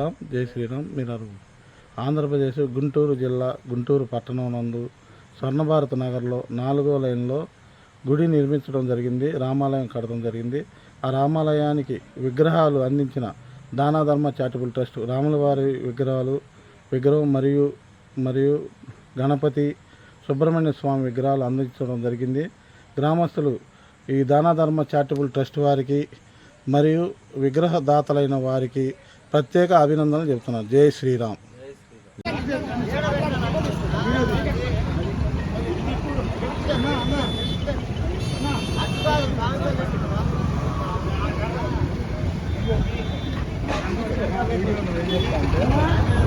శ్రీరామ్ జై శ్రీరామ్. మీరు ఆంధ్రప్రదేశ్ గుంటూరు జిల్లా గుంటూరు పట్టణం నందు స్వర్ణభారత్ నగర్లో నాలుగో లైన్లో గుడి నిర్మించడం జరిగింది. రామాలయం కడతం జరిగింది. ఆ రామాలయానికి విగ్రహాలు అందించిన దానాధర్మ చారిటబుల్ ట్రస్ట్ రాములవారి విగ్రహాలు విగ్రహం మరియు మరియు గణపతి సుబ్రహ్మణ్య స్వామి విగ్రహాలు అందించడం జరిగింది. గ్రామస్తులు ఈ దానాధర్మ చారిటబుల్ ట్రస్ట్ వారికి మరియు విగ్రహదాతలైన వారికి ప్రత్యేక అభినందనలు చెబుతున్నారు జై శ్రీరామ్. ఆంధ్రప్రదేశ్